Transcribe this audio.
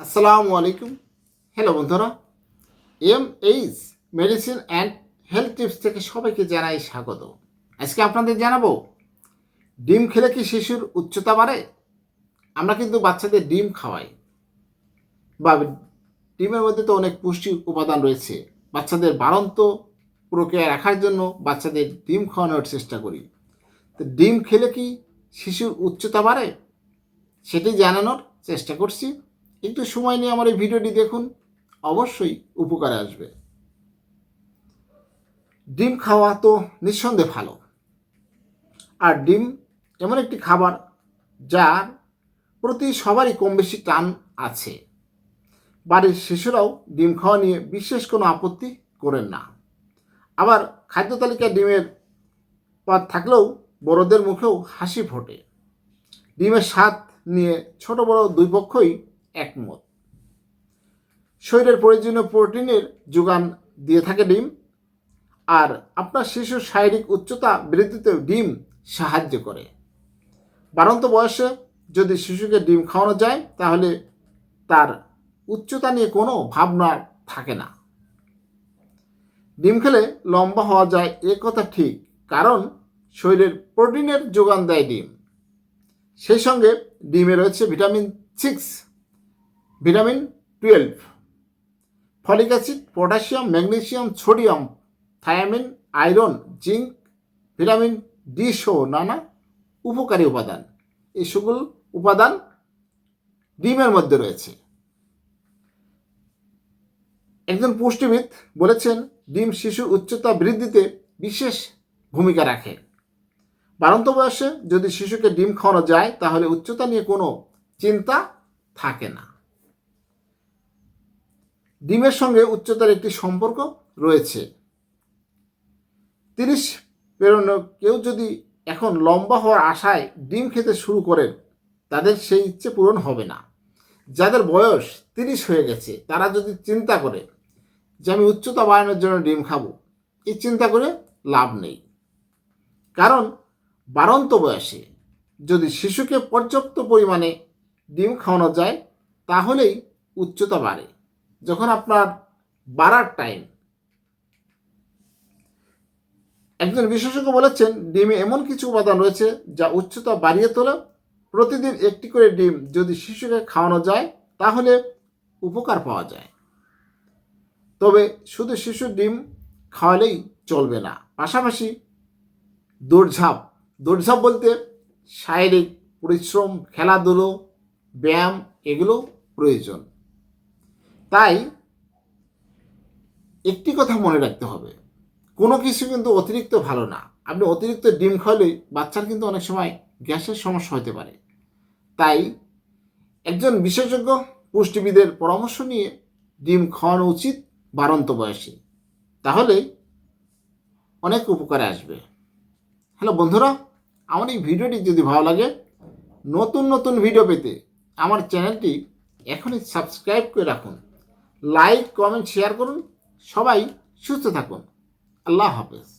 আসসালামু আলাইকুম। হ্যালো বন্ধুরা, M H medicine and health tips থেকে সবাইকে জানাই স্বাগত। আজকে আপনাদের জানাব, ডিম খেলে কি শিশুর উচ্চতা বাড়ে? আমরা কিন্তু বাচ্চাদের ডিম খাওয়াই। বা ডিমের মধ্যে তো অনেক পুষ্টি উপাদান রয়েছে। বাচ্চাদের বাড়ন্ত প্রক্রিয়া রাখার জন্য বাচ্চাদের ডিম খাওয়ানোর চেষ্টা করি। তো ডিম খেলে কি শিশুর উচ্চতা বাড়ে? সেটি জানানোর চেষ্টা করছি। একটু সময় নিয়ে আমার এই ভিডিওটি দেখুন, অবশ্যই উপকারে আসবে। ডিম খাওয়া তো নিঃসন্দেহে ভালো। আর ডিম এমন একটি খাবার যার প্রতি সবারই কম বেশি টান আছে। বাড়ির শিশুরাও ডিম খাওয়া নিয়ে বিশেষ কোনো আপত্তি করেন না। আবার খাদ্য তালিকায় ডিমের পদ থাকলেও বড়দের মুখেও হাসি ফোটে। ডিমের স্বাদ নিয়ে ছোট বড় দুই পক্ষই একমত। শরীরের প্রয়োজনীয় প্রোটিনের যোগান দিয়ে থাকে ডিম, আর আপনার শিশুর শারীরিক উচ্চতা বৃদ্ধিতে ডিম সাহায্য করে। বাড়ন্ত বয়সে যদি শিশুকে ডিম খাওয়ানো যায়, তাহলে তার উচ্চতা নিয়ে কোনো ভাবনা থাকে না। ডিম খেলে লম্বা হওয়া যায় এ কথা ঠিক, কারণ শরীরের প্রোটিনের যোগান দেয় ডিম। সেই সঙ্গে ডিমে রয়েছে vitamin six. Vitamin twelve. Folic acid, potassium, magnesium, sodium, thiamine, iron, zinc, vitamin D সহ নানা উপকারী উপাদান। এই সকল উপাদান ডিমের মধ্যে রয়েছে। একজন পুষ্টিবিদ বলেছেন, ডিম শিশুর উচ্চতা বৃদ্ধিতে বিশেষ ভূমিকা রাখে। বাড়ন্ত বয়সে যদি শিশুকে ডিম খাওয়ানো যায়, তাহলে উচ্চতা নিয়ে কোনো চিন্তা থাকে না। ডিমের সঙ্গে উচ্চতার একটি সম্পর্ক রয়েছে। তিরিশ পেরোনো কেউ যদি এখন লম্বা হওয়ার আশায় ডিম খেতে শুরু করেন, তাদের সেই ইচ্ছে পূরণ হবে না। যাদের বয়স তিরিশ হয়ে গেছে, তারা যদি চিন্তা করে যে আমি উচ্চতা বাড়ানোর জন্য ডিম খাব, এই চিন্তা করে লাভ নেই। কারণ বাড়ন্ত বয়সে যদি শিশুকে পর্যাপ্ত পরিমাণে ডিম খাওয়ানো যায়, তাহলেই উচ্চতা বাড়ে। যখন আপনার বাড়ার টাইম একজন বিশেষজ্ঞ বলেছেন, ডিমে এমন কিছু উপাদান রয়েছে যা উচ্চতা বাড়িয়ে তোলে। প্রতিদিন একটি করে ডিম যদি শিশুকে খাওয়ানো যায়, তাহলে উপকার পাওয়া যায়। তবে শুধু শিশুর ডিম খাওয়ালেই চলবে না। পাশাপাশি দৌড়ঝাঁপ দৌড়ঝাঁপ বলতে শারীরিক পরিশ্রম, খেলাধুলো, ব্যায়াম এগুলো প্রয়োজন। তাই একটি কথা মনে রাখতে হবে। কোনো কিছু কিন্তু অতিরিক্ত ভালো না। আপনি অতিরিক্ত ডিম খাওয়ালে বাচ্চার কিন্তু অনেক সময় গ্যাসের সমস্যা হতে পারে। তাই একজন বিশেষজ্ঞ পুষ্টিবিদের পরামর্শ নিয়ে ডিম খাওয়ানো উচিত বাড়ন্ত বয়সে। তাহলে অনেক উপকারে আসবে। হ্যালো বন্ধুরা, আমার এই ভিডিওটি যদি ভালো লাগে, নতুন নতুন ভিডিও পেতে আমার চ্যানেলটি এখনই সাবস্ক্রাইব করে রাখুন। লাইক কমেন্ট শেয়ার করুন। সবাই সুস্থ থাকুন। আল্লাহ হাফেজ।